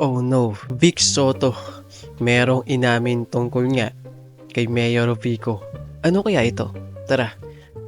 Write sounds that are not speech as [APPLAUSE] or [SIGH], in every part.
Oh no, Vic Soto. Merong inamin tungkol nga kay Mayor Vico. Ano kaya ito? Tara,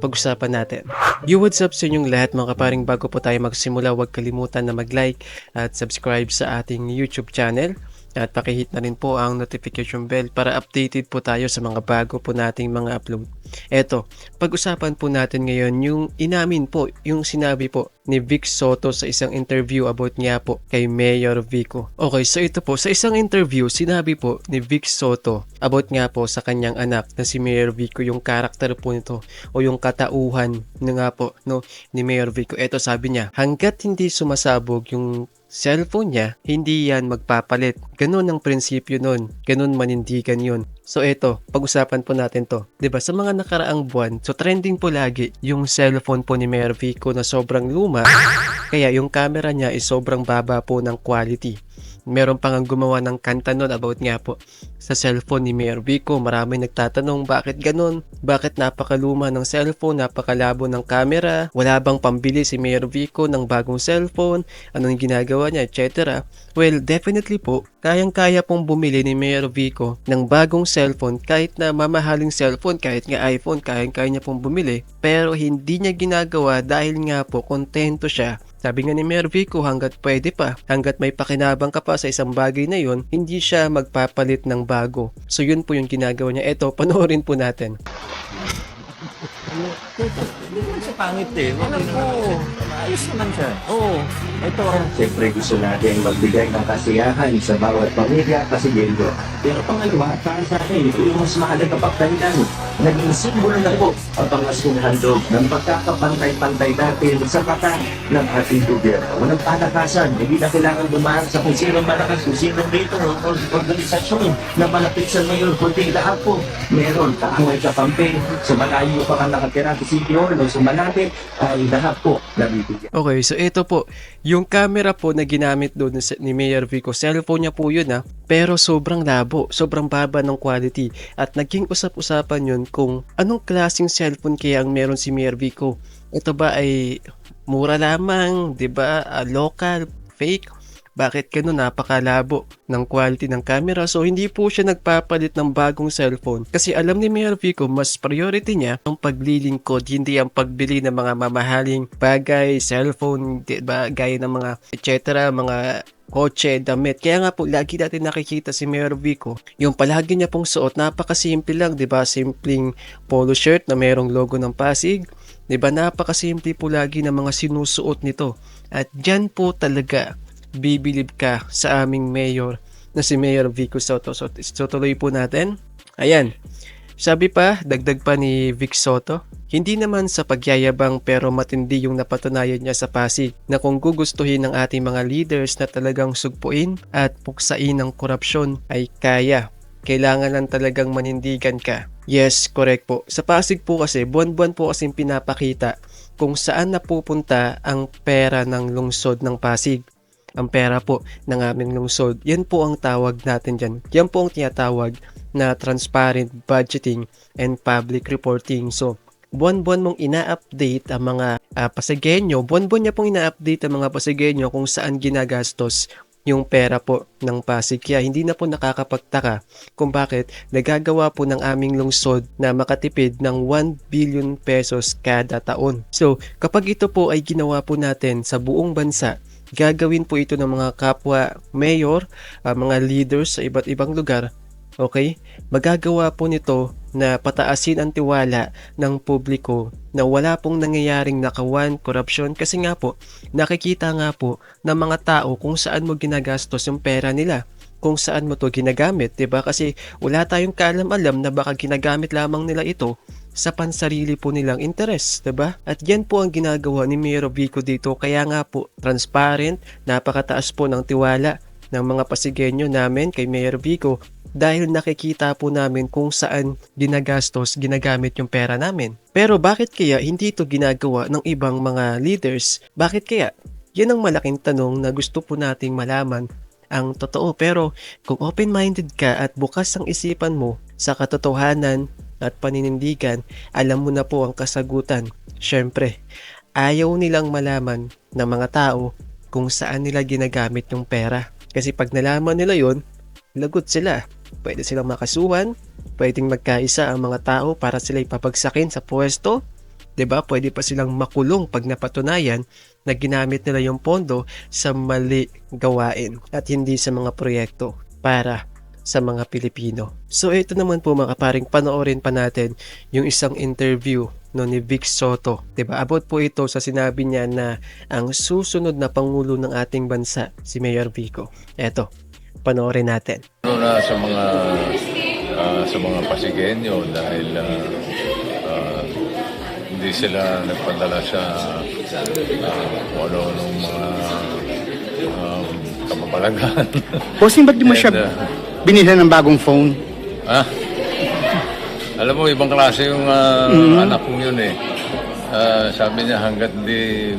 pag-usapan natin. Yo, what's up sa inyong lahat mga kaparing bago po tayo magsimula huwag kalimutan na mag-like at subscribe sa ating YouTube channel at pakihit na rin po ang notification bell para updated po tayo sa mga bago po nating mga upload. Eto, pag-usapan po natin ngayon yung inamin po, yung sinabi po ni Vic Soto sa isang interview about nga po kay Mayor Vico. Okay, so ito po, sa isang interview, sinabi po ni Vic Soto about nga po sa kanyang anak na si Mayor Vico, yung karakter po nito o yung katauhan na nga po no, ni Mayor Vico. Ito sabi niya, hanggat hindi sumasabog yung cellphone niya, hindi yan magpapalit. Ganun ang prinsipyo nun. Ganun manindigan yun. So eto, pag-usapan po natin to. ba Sa mga nakaraang buwan, so trending po lagi yung cellphone po ni Mayor Vico na sobrang luma. Kaya yung camera niya is sobrang baba po ng quality. Meron pang ang gumawa ng kanta nun about nga po sa cellphone ni Mayor Vico. Marami nagtatanong bakit ganun? Bakit napakaluma ng cellphone, napakalabo ng camera? Wala bang pambili si Mayor Vico ng bagong cellphone? Anong ginagawa niya, etc. Well, definitely po, kayang-kaya pong bumili ni Mayor Vico ng bagong cellphone kahit na mamahaling cellphone, kahit nga iPhone, kayang-kaya niya pong bumili. Pero hindi niya ginagawa dahil nga po kontento siya sabi nga ni Mayor Vico, hanggat pwede pa, hanggat may pakinabang ka pa sa isang bagay na yon, hindi siya magpapalit ng bago. So yun po yung ginagawa niya. Eto, panoorin po natin. Hindi naman siya pangit eh. Alam ko, maayos naman siya. Oo. Ito, Siyempre gusto natin magbigay ng kasiyahan sa bawat pamilya kasi. Pero pangalawa, para sa akin, ito yung mas mahalaga pagtandaan. Naging simbolo na po ang pangasong handog ng pagkakapantay-pantay natin sa mata ng ating gobyerno. Walang palakasan, hindi na kailangan dumaan sa kung sino malakas, kung sino dito, o organisasyon na malapit sa mayor, kundi lahat po. Meron, kaaway kapampi, sa malayo pa ka nakatira sa Hall o sa malapit, ay lahat po nabibigyan. Okay, so ito po, yung camera po na ginamit doon ni- Mayor Vico, cellphone niya po yun ha, pero sobrang labo, sobrang baba ng quality. At naging usap-usapan yun kung anong klaseng cellphone kaya ang meron si Mayor Vico. Ito ba ay mura lamang, 'di ba? Ah, local, fake? Bakit ganun napakalabo ng quality ng camera? So hindi po siya nagpapalit ng bagong cellphone kasi alam ni Mayor Vico mas priority niya ang paglilingkod hindi ang pagbili ng mga mamahaling bagay, cellphone, 'di ba? Gaya ng mga etc. mga kotse, damit. Kaya nga po, lagi natin nakikita si Mayor Vico, yung palagi niya pong suot, napakasimple lang, di ba? Simpleng polo shirt na mayroong logo ng Pasig. Di ba? Napakasimple po lagi ng mga sinusuot nito. At dyan po talaga bibilib ka sa aming mayor na si Mayor Vico Soto. So, so tuloy po natin. Ayan. Sabi pa, dagdag pa ni Vic Soto, hindi naman sa pagyayabang pero matindi yung napatunayan niya sa Pasig na kung gugustuhin ng ating mga leaders na talagang sugpuin at puksain ng korupsyon ay kaya. Kailangan lang talagang manindigan ka. Yes, correct po. Sa Pasig po kasi, buwan-buwan po kasing pinapakita kung saan napupunta ang pera ng lungsod ng Pasig ang pera po ng aming lungsod. Yan po ang tawag natin dyan. Yan po ang tinatawag na transparent budgeting and public reporting. So, buwan-buwan mong ina-update ang mga uh, pasagenyo, buwan-buwan niya pong ina-update ang mga pasagenyo kung saan ginagastos yung pera po ng Pasig. Kaya hindi na po nakakapagtaka kung bakit nagagawa po ng aming lungsod na makatipid ng 1 billion pesos kada taon. So, kapag ito po ay ginawa po natin sa buong bansa, gagawin po ito ng mga kapwa mayor, uh, mga leaders sa iba't ibang lugar. Okay? Magagawa po nito na pataasin ang tiwala ng publiko na wala pong nangyayaring nakawan, korupsyon kasi nga po nakikita nga po ng mga tao kung saan mo ginagastos yung pera nila kung saan mo to ginagamit, 'di ba? Kasi wala tayong kaalam-alam na baka ginagamit lamang nila ito sa pansarili po nilang interes, 'di ba? At yan po ang ginagawa ni Mayor Vico dito kaya nga po transparent, napakataas po ng tiwala ng mga pasigenyo namin kay Mayor Vico dahil nakikita po namin kung saan ginagastos, ginagamit yung pera namin. Pero bakit kaya hindi ito ginagawa ng ibang mga leaders? Bakit kaya? Yan ang malaking tanong na gusto po nating malaman ang totoo. Pero kung open-minded ka at bukas ang isipan mo sa katotohanan at paninindigan, alam mo na po ang kasagutan. Siyempre, ayaw nilang malaman ng mga tao kung saan nila ginagamit yung pera. Kasi pag nalaman nila yon, lagot sila. Pwede silang makasuhan, pwedeng magkaisa ang mga tao para sila ipapagsakin sa pwesto, 'di ba? Pwede pa silang makulong pag napatunayan na ginamit nila yung pondo sa mali gawain at hindi sa mga proyekto para sa mga Pilipino. So ito naman po mga paring panoorin pa natin yung isang interview no ni Vic Soto. 'Di ba? About po ito sa sinabi niya na ang susunod na pangulo ng ating bansa si Mayor Vico. Eto, panoorin natin. Ano na sa mga ah, sa mga Pasigenyo dahil ah, ah, hindi sila nagpadala sa uh, ano nung mga um, kamabalagan. Bossing, ba't di mo [LAUGHS] siya And, ah, binilhan ng bagong phone? ah, alam mo, ibang klase yung ah, anak kong yun eh. Ah, sabi niya hanggat hindi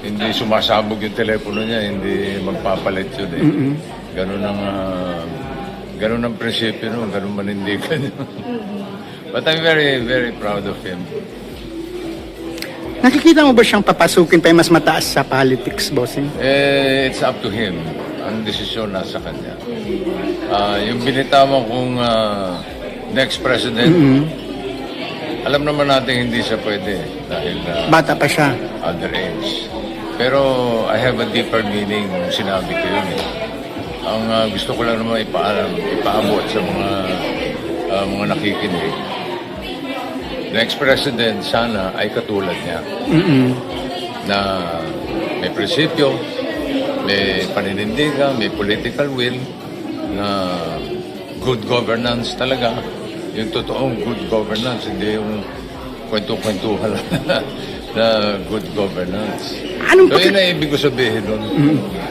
hindi sumasabog yung telepono niya, hindi magpapalit yun eh. Ganun ang ah, ganun ang prinsipyo nun, ganun manindigan yun. But I'm very, very proud of him. Nakikita mo ba siyang papasukin pa mas mataas sa politics, bossing? Eh, it's up to him. Ang desisyon nasa kanya. Ah, yung binitawan kong ah, next president, alam naman natin hindi siya pwede dahil ah, Bata pa siya. underage. Pero I have a deeper meaning nung sinabi ko yun eh. Ang ah, gusto ko lang naman ipaalam, ipaabot sa mga ah, mga nakikinig. Next president sana ay katulad niya na may prinsipyo, may paninindigan, may political will, na good governance talaga. Yung totoong good governance, hindi yung kwento-kwentuhan lang [LAUGHS] na good governance. Anong So yun ang ibig ko sabihin nun.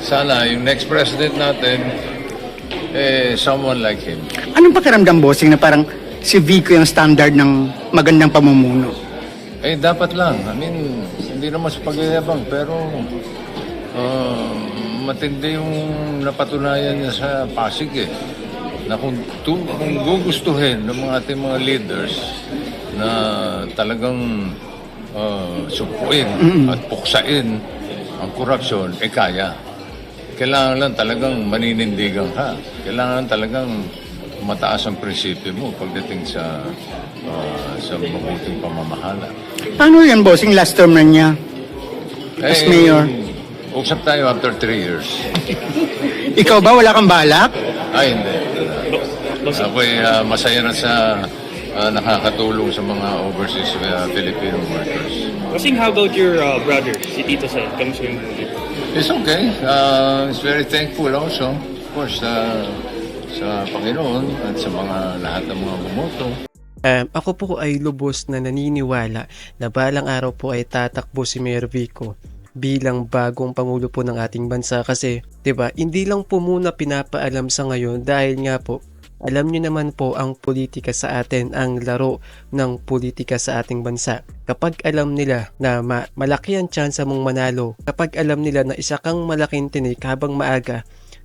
Sana yung next president natin, eh, someone like him. Anong pakiramdam, bossing, na parang si Vico yung standard ng magandang pamumuno? Eh, dapat lang. I mean, hindi naman sa pagyayabang, pero ah, matindi yung napatunayan niya sa Pasig eh. Na kung, tu, kung gugustuhin ng mga ating mga leaders na talagang uh, supuin at puksain ang korupsyon, eh kaya. Kailangan lang talagang maninindigan ka. Kailangan talagang mataas ang prinsipyo mo pagdating sa ah, sa mabuting pamamahala. Paano yan, bossing? Last term na niya. As Eh, mayor. Usap tayo after three years. [LAUGHS] Ikaw ba, wala kang balak? Ay, hindi. Ako'y ah, masaya na sa ah, nakakatulong sa mga overseas ah, Filipino workers. Kasing how about your uh, brother, si Tito Sen? Kamusta yung It's okay. Uh, it's very thankful also, of course, sa sa Panginoon at sa mga lahat ng mga bumoto. Um, ako po ay lubos na naniniwala na balang araw po ay tatakbo si Mayor Vico bilang bagong pangulo po ng ating bansa kasi 'di ba hindi lang po muna pinapaalam sa ngayon dahil nga po alam niyo naman po ang politika sa atin ang laro ng politika sa ating bansa kapag alam nila na ma- malaki ang tsansa mong manalo kapag alam nila na isa kang malaking tinik habang maaga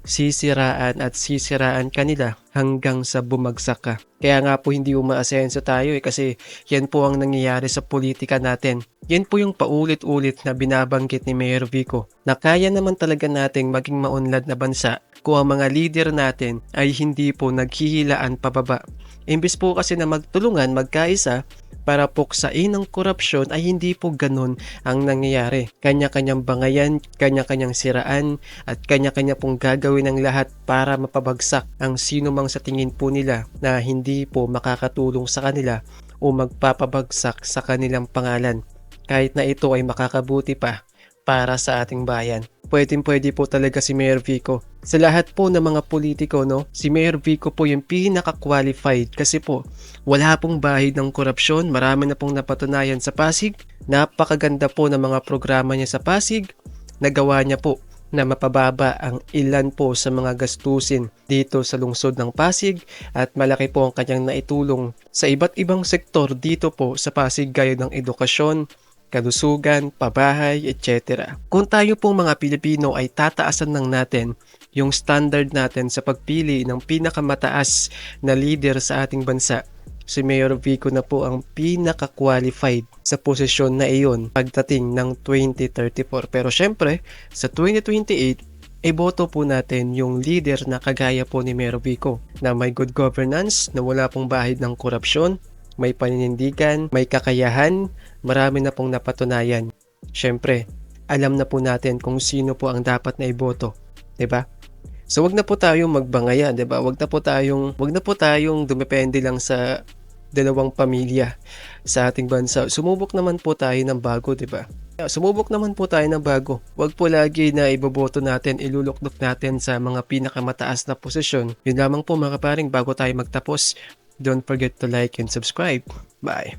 sisiraan at sisiraan kanila hanggang sa bumagsak ka. Kaya nga po hindi umaasenso tayo eh kasi yan po ang nangyayari sa politika natin. Yan po yung paulit-ulit na binabanggit ni Mayor Vico na kaya naman talaga nating maging maunlad na bansa kung ang mga leader natin ay hindi po naghihilaan pababa. Imbis po kasi na magtulungan, magkaisa, para puksain ang korupsyon ay hindi po ganun ang nangyayari. Kanya-kanyang bangayan, kanya-kanyang siraan, at kanya-kanya pong gagawin ang lahat para mapabagsak ang sino mang sa tingin po nila na hindi po makakatulong sa kanila o magpapabagsak sa kanilang pangalan. Kahit na ito ay makakabuti pa para sa ating bayan. Pwedeng pwede po talaga si Mayor Vico. Sa lahat po ng mga politiko, no, si Mayor Vico po yung pinaka-qualified kasi po wala pong bahid ng korupsyon, marami na pong napatunayan sa Pasig, napakaganda po ng mga programa niya sa Pasig, nagawa niya po na mapababa ang ilan po sa mga gastusin dito sa lungsod ng Pasig at malaki po ang kanyang naitulong sa iba't ibang sektor dito po sa Pasig gaya ng edukasyon, kalusugan, pabahay, etc. Kung tayo pong mga Pilipino ay tataasan ng natin yung standard natin sa pagpili ng pinakamataas na leader sa ating bansa, si Mayor Vico na po ang pinaka-qualified sa posisyon na iyon pagdating ng 2034. Pero syempre, sa 2028, iboto po natin yung leader na kagaya po ni Mero Vico na may good governance, na wala pong bahid ng korupsyon, may paninindigan, may kakayahan, marami na pong napatunayan. Siyempre, alam na po natin kung sino po ang dapat na iboto, 'di ba? So wag na po tayong magbangaya, 'di ba? Wag na po tayong wag na po tayong dumepende lang sa dalawang pamilya sa ating bansa. Sumubok naman po tayo ng bago, 'di ba? Sumubok naman po tayo ng bago. Wag po lagi na iboboto natin, ilulukdok natin sa mga pinakamataas na posisyon. Yun lamang po mga paring bago tayo magtapos. Don't forget to like and subscribe. Bye.